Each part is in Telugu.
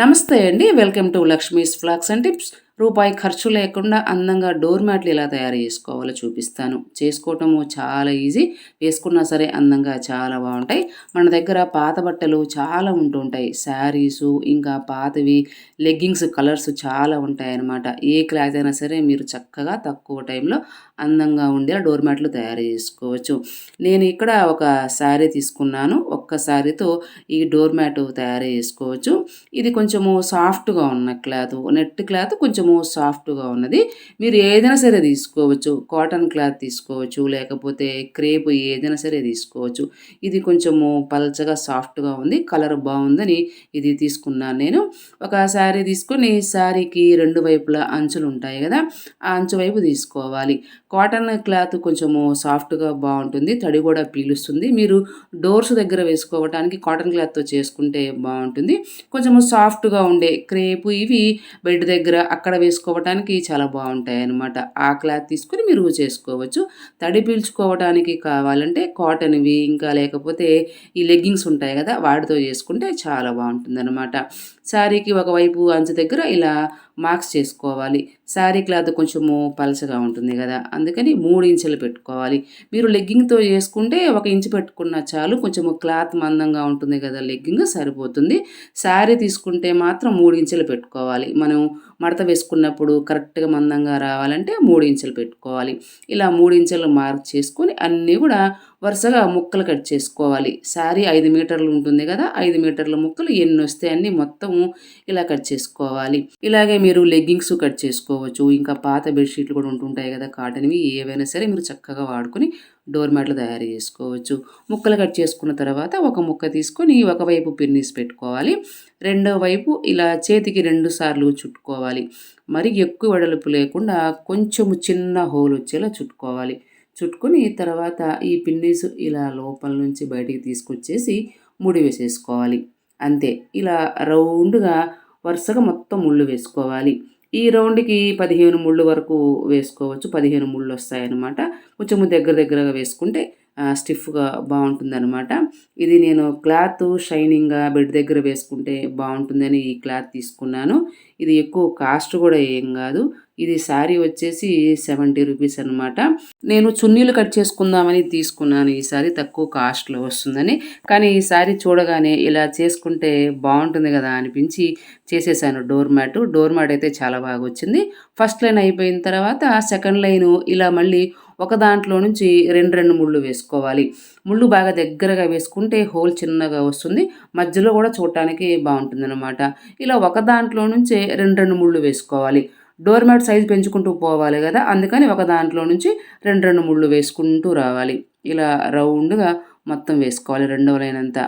నమస్తే అండి. Welcome to Lakshmi's vlogs and tips. రూపాయి ఖర్చు లేకుండా అందంగా డోర్ మ్యాట్లు ఎలా తయారు చేసుకోవాలో చూపిస్తాను. చేసుకోవటము చాలా ఈజీ. వేసుకున్నా సరే అందంగా చాలా బాగుంటాయి. మన దగ్గర పాత బట్టలు చాలా ఉంటుంటాయి శారీసు ఇంకా పాతవి లెగ్గింగ్స్ కలర్స్ చాలా ఉంటాయి అన్నమాట ఏ క్లాత్ అయినా సరే మీరు చక్కగా తక్కువ టైంలో అందంగా ఉండేలా డోర్ మ్యాట్లు తయారు చేసుకోవచ్చు. నేను ఇక్కడ ఒక శారీ తీసుకున్నాను. ఒక్క శారీతో ఈ డోర్ మ్యాట్ తయారు చేసుకోవచ్చు. ఇది కొంచెము సాఫ్ట్గా ఉన్న క్లాత్. నెట్ క్లాత్ కొంచెం కొంచెము సాఫ్ట్గా ఉన్నది. మీరు ఏదైనా సరే తీసుకోవచ్చు. కాటన్ క్లాత్ తీసుకోవచ్చు. లేకపోతే క్రేప్ ఏదైనా సరే తీసుకోవచ్చు. ఇది కొంచెము పల్చగా సాఫ్ట్గా ఉంది. కలర్ బాగుందని ఇది తీసుకున్నాను నేను. ఒక శారీ తీసుకొని శారీకి రెండు వైపులా అంచులు ఉంటాయి కదా ఆ అంచు వైపు తీసుకోవాలి. కాటన్ క్లాత్ కొంచెము సాఫ్ట్గా బాగుంటుంది. తడి కూడా పీలుస్తుంది. మీరు డోర్స్ దగ్గర వేసుకోవడానికి కాటన్ క్లాత్తో చేసుకుంటే బాగుంటుంది. కొంచెము సాఫ్ట్గా ఉండే క్రేపు ఇవి బెడ్ దగ్గర అక్కడ వేసుకోవడానికి చాలా బాగుంటాయి అన్నమాట ఆ క్లాత్ తీసుకొని మీరు చేసుకోవచ్చు. తడి పీల్చుకోవడానికి కావాలంటే కాటన్వి ఇంకా లేకపోతే ఈ లెగ్గింగ్స్ ఉంటాయి కదా వాటితో చేసుకుంటే చాలా బాగుంటుంది అనమాట శారీకి ఒకవైపు అంచు దగ్గర ఇలా మార్క్స్ చేసుకోవాలి. శారీ క్లాత్ కొంచెము పలచగా ఉంటుంది కదా అందుకని మూడు ఇంచులు పెట్టుకోవాలి. మీరు లెగ్గింగ్తో చేసుకుంటే ఒక ఇంచు పెట్టుకున్న చాలు కొంచెము క్లాత్ మందంగా ఉంటుంది కదా లెగ్గింగ్ సరిపోతుంది. శారీ తీసుకుంటే మాత్రం మూడు ఇంచులు పెట్టుకోవాలి. మనం మడత వేసుకున్నప్పుడు కరెక్ట్గా మందంగా రావాలంటే మూడు ఇంచులు పెట్టుకోవాలి. ఇలా మూడు ఇంచులు మార్క్ చేసుకొని అన్నీ కూడా వరుసగా ముక్కలు కట్ చేసుకోవాలి. శారీ ఐదు మీటర్లు ఉంటుంది కదా ఐదు మీటర్ల ముక్కలు ఎన్ని వస్తే అన్ని మొత్తం ఇలా కట్ చేసుకోవాలి. ఇలాగే మీరు లెగ్గింగ్స్ కట్ చేసుకోవచ్చు. ఇంకా పాత బెడ్షీట్లు కూడా ఉంటుంటాయి కదా కాటన్వి ఏవైనా సరే మీరు చక్కగా వాడుకొని డోర్ మ్యాట్లు తయారు చేసుకోవచ్చు. ముక్కలు కట్ చేసుకున్న తర్వాత ఒక ముక్క తీసుకొని ఒకవైపు పిన్నీస్ పెట్టుకోవాలి. రెండో వైపు ఇలా చేతికి రెండు సార్లు చుట్టుకోవాలి. మరి ఎక్కువ వెడల్పు లేకుండా కొంచెము చిన్న హోల్ వచ్చేలా చుట్టుకోవాలి. చుట్టుకొని తర్వాత ఈ పిన్నీస్ ఇలా లోపల నుంచి బయటికి తీసుకొచ్చేసి ముడి వేసేసుకోవాలి. అంతే. ఇలా రౌండ్గా వరుసగా మొత్తం ముళ్ళు వేసుకోవాలి. ఈ రౌండ్కి పదిహేను ముళ్ళు వరకు వేసుకోవచ్చు. పదిహేను ముళ్ళు వస్తాయన్నమాట. కొంచెము దగ్గర దగ్గరగా వేసుకుంటే స్టిఫ్గా బాగుంటుందన్నమాట. ఇది నేను క్లాత్ షైనింగ్గా బెడ్ దగ్గర వేసుకుంటే బాగుంటుందని ఈ క్లాత్ తీసుకున్నాను. ఇది ఎక్కువ కాస్ట్ కూడా ఏం కాదు. ఇది శారీ వచ్చేసి సెవెంటీ రూపీస్ అనమాట నేను చున్నీలు కట్ చేసుకుందామని తీసుకున్నాను. ఈ సారీ తక్కువ కాస్ట్లో వస్తుందని. కానీ ఈ సారీ చూడగానే ఇలా చేసుకుంటే బాగుంటుంది కదా అనిపించి చేసేసాను డోర్ మ్యాట్. డోర్ మ్యాట్ అయితే చాలా బాగా వచ్చింది. ఫస్ట్ లైన్ అయిపోయిన తర్వాత సెకండ్ లైన్ ఇలా మళ్ళీ ఒక దాంట్లో నుంచి రెండు రెండు ముళ్ళు వేసుకోవాలి. ముళ్ళు బాగా దగ్గరగా వేసుకుంటే హోల్ చిన్నగా వస్తుంది. మధ్యలో కూడా చూడటానికి బాగుంటుంది అనమాట ఇలా ఒక దాంట్లో నుంచే రెండు రెండు ముళ్ళు వేసుకోవాలి. డోర్ మ్యాట్ సైజు పెంచుకుంటూ పోవాలి కదా అందుకని ఒక దాంట్లో నుంచి రెండు రెండు ముళ్ళు వేసుకుంటూ రావాలి. ఇలా రౌండ్గా మొత్తం వేసుకోవాలి రెండవ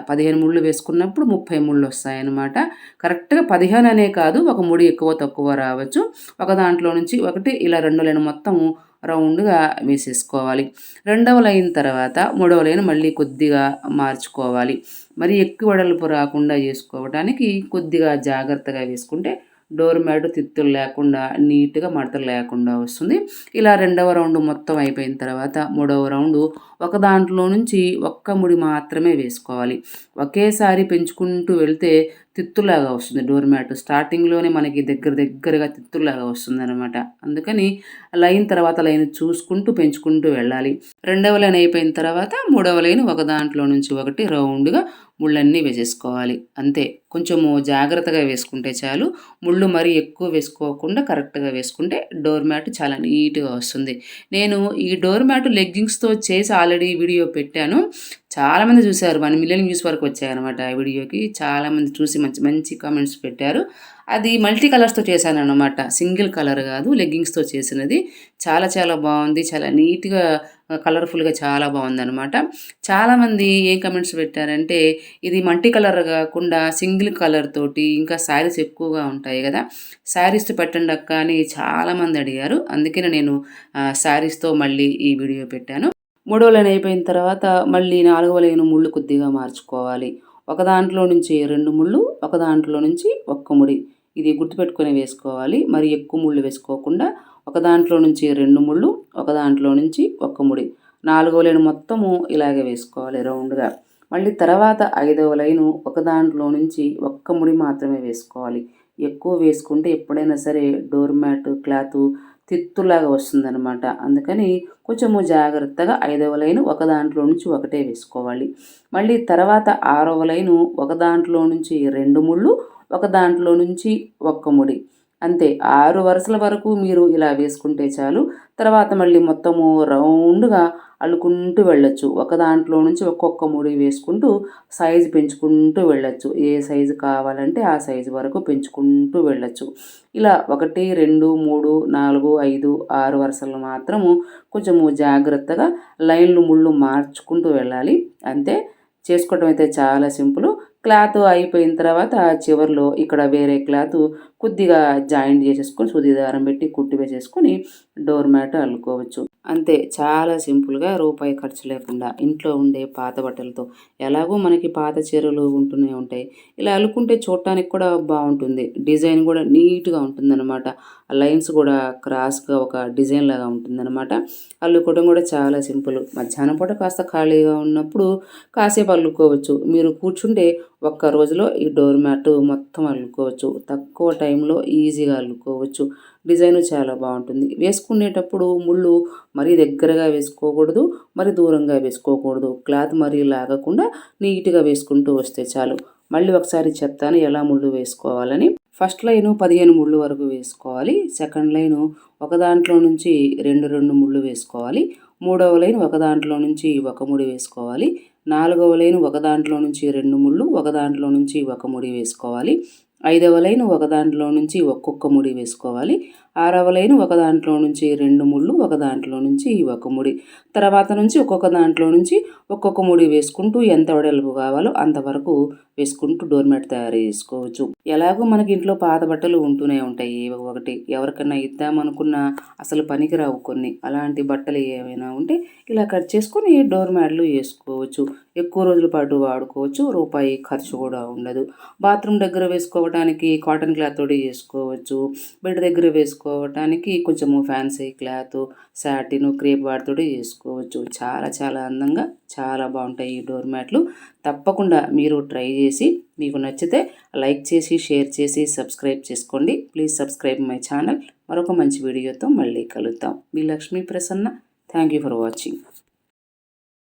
పదిహేను ముళ్ళు వేసుకున్నప్పుడు ముప్పై ముళ్ళు వస్తాయన్నమాట. కరెక్ట్గా పదిహేను అనే కాదు ఒక ముడి ఎక్కువ తక్కువ రావచ్చు. ఒక దాంట్లో నుంచి ఒకటి ఇలా రెండు లైన్ మొత్తం రౌండ్గా వేసేసుకోవాలి. రెండవ లైన్ తర్వాత మూడవ లైన్ మళ్ళీ కొద్దిగా మార్చుకోవాలి. మరి ఎక్కువ వెడల్పు రాకుండా చేసుకోవడానికి కొద్దిగా జాగ్రత్తగా వేసుకుంటే డోర్ మ్యాట్ తిత్తులు లేకుండా నీట్గా మడతలు లేకుండా వస్తుంది. ఇలా రెండవ రౌండ్ మొత్తం అయిపోయిన తర్వాత మూడవ రౌండ్ ఒక దాంట్లో నుంచి ఒక్క ముడి మాత్రమే వేసుకోవాలి. ఒకేసారి పెంచుకుంటూ వెళ్తే తిత్తులాగా వస్తుంది డోర్ మ్యాట్. స్టార్టింగ్లోనే మనకి దగ్గర దగ్గరగా తిత్తులాగా వస్తుంది అనమాట అందుకని లైన్ తర్వాత లైన్ చూసుకుంటూ పెంచుకుంటూ వెళ్ళాలి. రెండవ లైన్ అయిపోయిన తర్వాత మూడవ లైన్ ఒక దాంట్లో నుంచి ఒకటి రౌండ్గా ముళ్ళన్నీ వేసేసుకోవాలి. అంతే. కొంచెము జాగ్రత్తగా వేసుకుంటే చాలు. ముళ్ళు మరీ ఎక్కువ వేసుకోకుండా కరెక్ట్గా వేసుకుంటే డోర్ మ్యాట్ చాలా నీట్గా వస్తుంది. నేను ఈ డోర్ మ్యాట్ లెగ్గింగ్స్తో చేసి ఆల్రెడీ వీడియో పెట్టాను. చాలామంది చూశారు. వన్ మిలియన్ వ్యూస్ వరకు వచ్చాయన్నమాట ఆ వీడియోకి. చాలామంది చూసి మంచి మంచి కామెంట్స్ పెట్టారు. అది మల్టీ కలర్స్తో చేశాను అనమాట సింగిల్ కలర్ కాదు లెగ్గింగ్స్తో చేసినది. చాలా చాలా బాగుంది. చాలా నీట్గా కలర్ఫుల్గా చాలా బాగుంది అనమాట చాలామంది ఏం కమెంట్స్ పెట్టారంటే ఇది మల్టీ కలర్ కాకుండా సింగిల్ కలర్ తోటి ఇంకా శారీస్ ఎక్కువగా ఉంటాయి కదా. శారీస్తో పెట్టండి అక్క అని చాలామంది అడిగారు. అందుకనే నేను శారీస్తో మళ్ళీ ఈ వీడియో పెట్టాను. మూడో లైన్ అయిపోయిన తర్వాత మళ్ళీ నాలుగవ లైన్ ముళ్ళు కొద్దిగా మార్చుకోవాలి. ఒక దాంట్లో నుంచి రెండు ముళ్ళు ఒక దాంట్లో నుంచి ఒక్క ముడి. ఇది గుర్తుపెట్టుకొని వేసుకోవాలి. మరి ఎక్కువ ముళ్ళు వేసుకోకుండా ఒక దాంట్లో నుంచి రెండు ముళ్ళు ఒక దాంట్లో నుంచి ఒక్క ముడి. నాలుగవ లైన్ మొత్తము ఇలాగే వేసుకోవాలి రౌండ్గా. మళ్ళీ తర్వాత ఐదవ లైను ఒక దాంట్లో నుంచి ఒక్క ముడి మాత్రమే వేసుకోవాలి. ఎక్కువ వేసుకుంటే ఎప్పుడైనా సరే డోర్ మ్యాట్ క్లాత్ తిత్తులాగా వస్తుందన్నమాట. అందుకని కొంచెము జాగ్రత్తగా ఐదవ లైను ఒక దాంట్లో నుంచి ఒకటే వేసుకోవాలి. మళ్ళీ తర్వాత ఆరవ లైను ఒక దాంట్లో నుంచి రెండు ముళ్ళు ఒక దాంట్లో నుంచి ఒక్క ముడి. అంతే. ఆరు వరుసల వరకు మీరు ఇలా వేసుకుంటే చాలు. తర్వాత మళ్ళీ మొత్తము రౌండ్గా అల్లుకుంటూ వెళ్ళొచ్చు. ఒక దాంట్లో నుంచి ఒక్కొక్క ముడి వేసుకుంటూ సైజు పెంచుకుంటూ వెళ్ళొచ్చు. ఏ సైజు కావాలంటే ఆ సైజు వరకు పెంచుకుంటూ వెళ్ళొచ్చు. ఇలా ఒకటి రెండు మూడు నాలుగు ఐదు ఆరు వరుసలు మాత్రము కొంచెము జాగ్రత్తగా లైన్లు ముళ్ళు మార్చుకుంటూ వెళ్ళాలి. అంతే. చేసుకోవటం అయితే చాలా సింపుల్. క్లాత్ అయిపోయిన తర్వాత చివరిలో ఇక్కడ వేరే క్లాత్ కొద్దిగా జాయింట్ చేసేసుకొని సూది దారం పెట్టి కుట్టి వేసేసుకొని డోర్ మ్యాట్ అల్లుకోవచ్చు. అంతే చాలా సింపుల్గా రూపాయి ఖర్చు లేకుండా ఇంట్లో ఉండే పాత బట్టలతో ఎలాగో మనకి పాత చీరలు ఉంటూనే ఉంటాయి. ఇలా అల్లుకుంటే చూడటానికి కూడా బాగుంటుంది. డిజైన్ కూడా నీట్గా ఉంటుందన్నమాట. లైన్స్ కూడా క్రాస్గా ఒక డిజైన్ లాగా ఉంటుందన్నమాట. అల్లుకోవడం కూడా చాలా సింపుల్. మధ్యాహ్నం పూట కాస్త ఖాళీగా ఉన్నప్పుడు కాసేపు అల్లుకోవచ్చు. మీరు కూర్చుంటే ఒక్క రోజులో ఈ డోర్ మ్యాట్ మొత్తం అల్లుకోవచ్చు. తక్కువ టైంలో ఈజీగా అల్లుకోవచ్చు. డిజైన్ చాలా బాగుంటుంది. వేసుకునేటప్పుడు ముళ్ళు మరీ దగ్గరగా వేసుకోకూడదు మరి దూరంగా వేసుకోకూడదు. క్లాత్ మరీ లాగకుండా నీట్గా వేసుకుంటూ వస్తే చాలు. మళ్ళీ ఒకసారి చెప్తాను ఎలా ముళ్ళు వేసుకోవాలని. ఫస్ట్ లైను పదిహేను ముళ్ళు వరకు వేసుకోవాలి. సెకండ్ లైను ఒక దాంట్లో నుంచి రెండు రెండు ముళ్ళు వేసుకోవాలి. మూడవ లైన్ ఒక దాంట్లో నుంచి ఒక ముడి వేసుకోవాలి. నాలుగవ లైన్ ఒక దాంట్లో నుంచి రెండు ముళ్ళు ఒక దాంట్లో నుంచి ఒక ముడి వేసుకోవాలి. ఐదవ లైన్ ఒక దాంట్లో నుంచి ఒక్కొక్క ముడి వేసుకోవాలి. ఆరవ లైన్ ఒక దాంట్లో నుంచి రెండు ముళ్ళు ఒక దాంట్లో నుంచి ఒక ముడి. తర్వాత నుంచి ఒక్కొక్క దాంట్లో నుంచి ఒక్కొక్క ముడి వేసుకుంటూ ఎంత వెడల్పు కావాలో అంతవరకు వేసుకుంటూ డోర్ మ్యాట్ తయారు చేసుకోవచ్చు. ఎలాగో మనకి ఇంట్లో పాత బట్టలు ఉంటూనే ఉంటాయి. ఒకటి ఎవరికైనా ఇద్దామనుకున్నా అసలు పనికిరావు కొన్ని. అలాంటి బట్టలు ఏమైనా ఉంటే ఇలా కట్ చేసుకొని డోర్ మ్యాట్లు వేసుకోవచ్చు. ఎక్కువ రోజుల పాటు వాడుకోవచ్చు. రూపాయి ఖర్చు కూడా ఉండదు. బాత్రూమ్ దగ్గర వేసుకోవడానికి కాటన్ క్లాత్ తోటి వేసుకోవచ్చు. బెడ్ దగ్గర వేసుకో చేసుకోవడానికి కొంచెము ఫ్యాన్సీ క్లాత్ శాటిన్ క్రేప్ వాటితో చేసుకోవచ్చు. చాలా చాలా అందంగా చాలా బాగుంటాయి ఈ డోర్ మ్యాట్లు. తప్పకుండా మీరు ట్రై చేసి మీకు నచ్చితే లైక్ చేసి షేర్ చేసి సబ్స్క్రైబ్ చేసుకోండి. ప్లీజ్ సబ్స్క్రైబ్ మై ఛానల్ మరొక మంచి వీడియోతో మళ్ళీ కలుద్దాం. మీ Lakshmi Prasanna. Thank you for watching